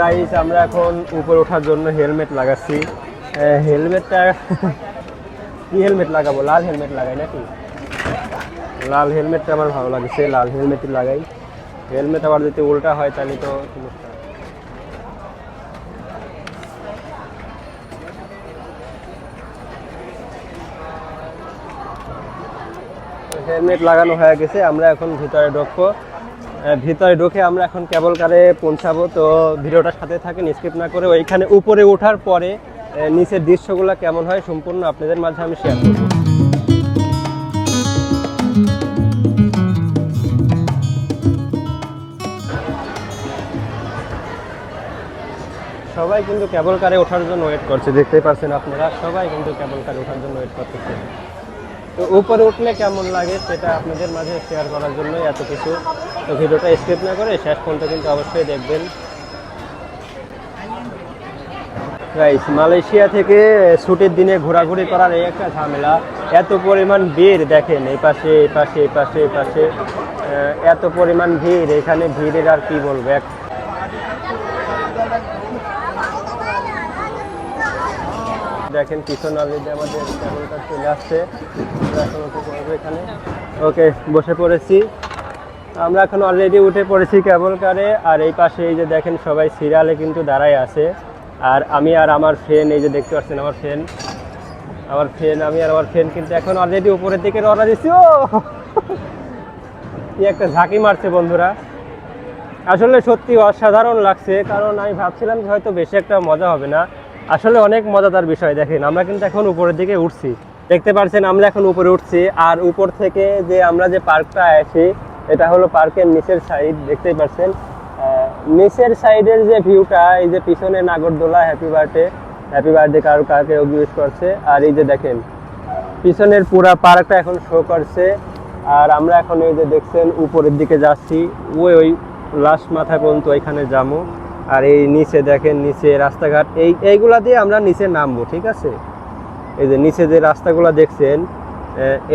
Guys আমরা এখন উপরে ওঠার জন্য হেলমেট লাগাচ্ছি। হেলমেটটা কি হেলমেট লাগাবো? লাল হেলমেট লাগাই নাকি? লাল হেলমেটটা আমার ভালো লাগছে, লাল হেলমেটই লাগাই। হেলমেট আবার যদি উল্টা হয় তাহলে তো। হেলমেট লাগানো হয়ে গেছে, আমরা এখন ভিতরে ঢুকবো। ভিতরে ঢুকে আমরা এখন কেবল কারে পৌঁছাবো। তো ভিডিওটার সাথে থাকেন স্কিপ না করে ওইখানে উপরে ওঠার পরে নিচের দৃশ্যগুলো কেমন হয় সম্পূর্ণ আপনাদের মাঝে আমি শেয়ার করব। সবাই কিন্তু কেবল কারে ওঠার জন্য ওয়েট করছে, দেখতেই পাচ্ছেন আপনারা, সবাই কিন্তু কেবল কারে ওঠার জন্য ওয়েট করতেছে। তো উপরে উঠলে কেমন লাগে সেটা আপনাদের মাঝে শেয়ার করার জন্য এত কিছু। তো ভিডিওটা স্কিপ না করে শেষ পর্যন্ত কিন্তু অবশ্যই দেখবেন। গাইস মালয়েশিয়া থেকে ছুটির দিনে ঘোরাঘুরি করার এই একটা ঝামেলা। এত পরিমাণ ভিড় দেখেন, এই পাশে এই পাশে এই পাশে এই পাশে। এত পরিমাণ ভিড়, এখানে ভিড়ের আর কি বলব? এক দেখেন পিছন অলরেডি আমাদের কেবলটা চলে আসছে। এখানে ওকে বসে পড়েছি। আমরা এখন অলরেডি উঠে পড়েছি কেবল কারে আর এই পাশে এই যে দেখেন সবাই সিরিয়ালে কিন্তু দাঁড়ায় আছে। আর আমি আর আমার ফ্রেন্ড এই যে দেখতে পাচ্ছেন আমার ফ্রেন্ড আমার ফ্রেন্ড আমি আর আমার ফ্রেন্ড কিন্তু এখন অলরেডি উপরের দিকে রওনা দিচ্ছি। ও! কি একটা ঝাঁকি মারছে বন্ধুরা। আসলে সত্যি অসাধারণ লাগছে। কারণ আমি ভাবছিলাম যে হয়তো বেশি একটা মজা হবে না। আসলে অনেক মজাদার বিষয়, দেখেন, আমরা কিন্তু এখন উপরের দিকে উঠছি। দেখতে পাচ্ছেন আমরা এখন উপরে উঠছি, আর উপর থেকে যে আমরা যে পার্কটা আছি, এটা হলো পার্কের নিচের সাইড, দেখতেই পাচ্ছেন নিচের সাইডের যে ভিউটা, এই যে পিছনে নাগরদোলা হ্যাপি বার্থডে হ্যাপি বার্থডে কারও, কাকে ইউজ করছে। আর এই যে দেখেন, পিছনের পুরা পার্কটা এখন শো করছে। আর আমরা এখন এই যে দেখছেন, উপরের দিকে যাচ্ছি। ওই ওই লাস্ট মাথা পর্যন্ত ওইখানে যাব। আর এই নিচে দেখেন, নিচে রাস্তাঘাট, এই, এইগুলা দিয়ে আমরা নিচে নামবো, ঠিক আছে? এই যে নিচে যে রাস্তাগুলো দেখছেন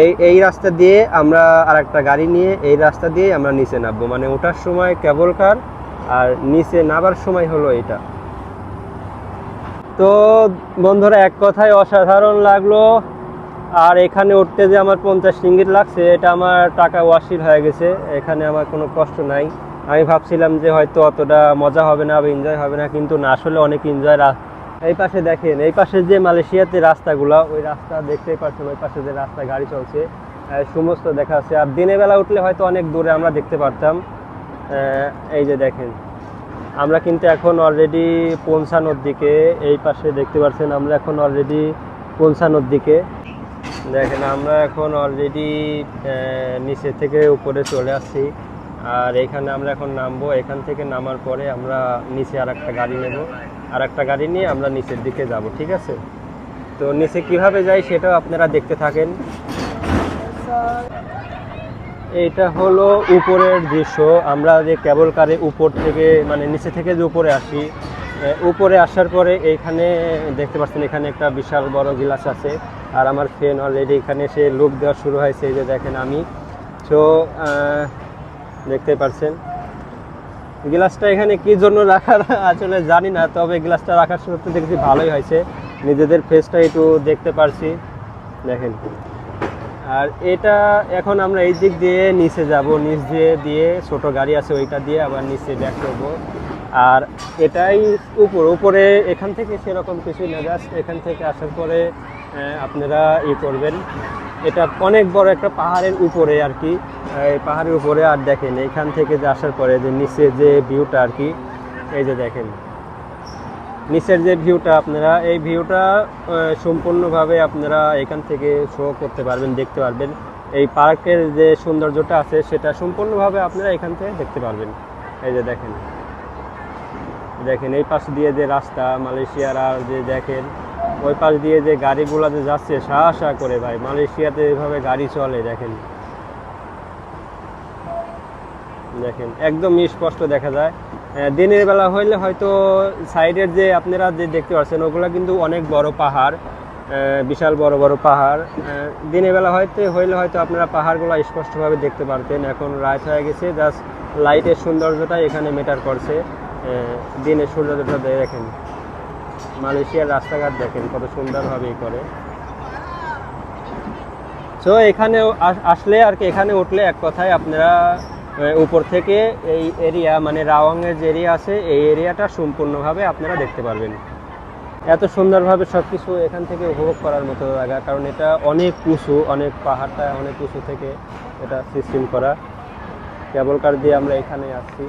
এই এই রাস্তা দিয়ে আমরা আর একটা গাড়ি নিয়ে এই রাস্তা দিয়ে আমরা নিচে নামবো। মানে ওঠার সময় কেবল কার, আর নিচে নামার সময় হলো এটা। তো বন্ধুরা, এক কথায় অসাধারণ লাগল। আর এখানে উঠতে যে আমার পঞ্চাশ রিঙ্গিত লাগছে, এটা আমার টাকা ওয়াশির হয়ে গেছে। এখানে আমার কোনো কষ্ট নাই। আমি ভাবছিলাম যে হয়তো অতটা মজা হবে না বা এনজয় হবে না, কিন্তু না, আসলে অনেক এনজয় এই পাশে দেখেন, এই পাশে যে মালয়েশিয়াতে রাস্তাগুলো, ওই রাস্তা দেখতেই পাচ্ছেন, ওই পাশে যে রাস্তা গাড়ি চলছে সমস্ত দেখা আছে আর দিনের বেলা উঠলে হয়তো অনেক দূরে আমরা দেখতে পারতাম। এই যে দেখেন, আমরা কিন্তু এখন অলরেডি পৌঁছানোর দিকে, এই পাশে দেখতে পাচ্ছেন, আমরা এখন অলরেডি পৌঁছানোর দিকে। দেখেন, আমরা এখন অলরেডি নিচে থেকে উপরে চলে আসছি। আর এখানে আমরা এখন নামবো। এখান থেকে নামার পরে আমরা নিচে আর একটা গাড়ি নেব। আর একটা গাড়ি নিয়ে আমরা নিচের দিকে যাব, ঠিক আছে? তো নিচে কীভাবে যাই সেটাও আপনারা দেখতে থাকেন। এইটা হলো উপরের দৃশ্য। আমরা যে কেবল কারে উপর থেকে মানে নিচে থেকে যে উপরে আসি উপরে আসার পরে এইখানে দেখতে পাচ্ছেন, এখানে একটা বিশাল বড় গিলাস আছে। আর আমার ফ্রেন্ড অলরেডি এখানে সে লুক দেওয়া শুরু হয়েছে যে দেখেন আমি। তো দেখতে পাচ্ছেন। গ্লাসটা এখানে কি জন্য রাখার আসলে জানি না, তবে গ্লাসটা রাখার সত্যি দেখছি ভালোই হয়েছে। নিজেদের ফেসটা একটু দেখতে পারছি। দেখেন। আর এটা এখন আমরা এই দিক দিয়ে নিচে যাব। নিচ দিয়ে দিয়ে ছোট গাড়ি আছে, ওইটা দিয়ে আবার নিচে ব্যাক করব। আর এটাই উপর। উপরে এখান থেকে সেরকম কিছুই না জাস্ট এখান থেকে আসার পরে আপনারা ই করবেন। এটা অনেক বড় একটা পাহাড়ের উপরে আর কি। পাহাড়ের উপরে আর দেখেন, এখান থেকে যে আসার পরে যে নিচে যে ভিউটা আর কি, এই যে দেখেন। নিচের যে ভিউটা আপনারা, এই ভিউটা সম্পূর্ণভাবে আপনারা এখান থেকে শো করতে পারবেন, দেখতে পারবেন। এই পার্কের যে সৌন্দর্যটা আছে, সেটা সম্পূর্ণভাবে আপনারা এখান থেকে দেখতে পারবেন। এই যে দেখেন। দেখেন, এই পাশ দিয়ে যে রাস্তা, মালয়েশিয়ার আর যে দেখেন ওই পাশ দিয়ে যে গাড়িগুলো যে যাচ্ছে, সা সা করে ভাই। মালয়েশিয়াতে এভাবে গাড়ি চলে, দেখেন। দেখেন, একদম স্পষ্ট দেখা যায়। দিনের বেলা হইলে হয়তো সাইডের যে আপনারা যে দেখতে পাচ্ছেন, ওগুলো কিন্তু অনেক বড় পাহাড় বিশাল বড় বড় পাহাড়। দিনের বেলা হয়তো, হইলে হয়তো আপনারা পাহাড়গুলো স্পষ্টভাবে দেখতে পারতেন। এখন রাত হয়ে গেছে, জাস্ট লাইটের সৌন্দর্যটাই এখানে মেটার করছে। দিনের সূর্যোদয়টা দেখেন। মালয়েশিয়ার রাস্তাঘাট দেখেন, কত সুন্দরভাবে ই করে। সো এখানে আসলে আর কি, এখানে উঠলে এক কথায় আপনারা উপর থেকে এই এরিয়া মানে রাওয়াংয়ের যে এরিয়া আছে, এই এরিয়াটা সম্পূর্ণভাবে আপনারা দেখতে পারবেন। এত সুন্দরভাবে সব কিছু এখান থেকে উপভোগ করার মতো জায়গা, কারণ এটা অনেক উঁচু, অনেক পাহাড়টা অনেক উঁচু থেকে এটা সিস্টেম করা। কেবল কার দিয়ে আমরা এখানে আসছি।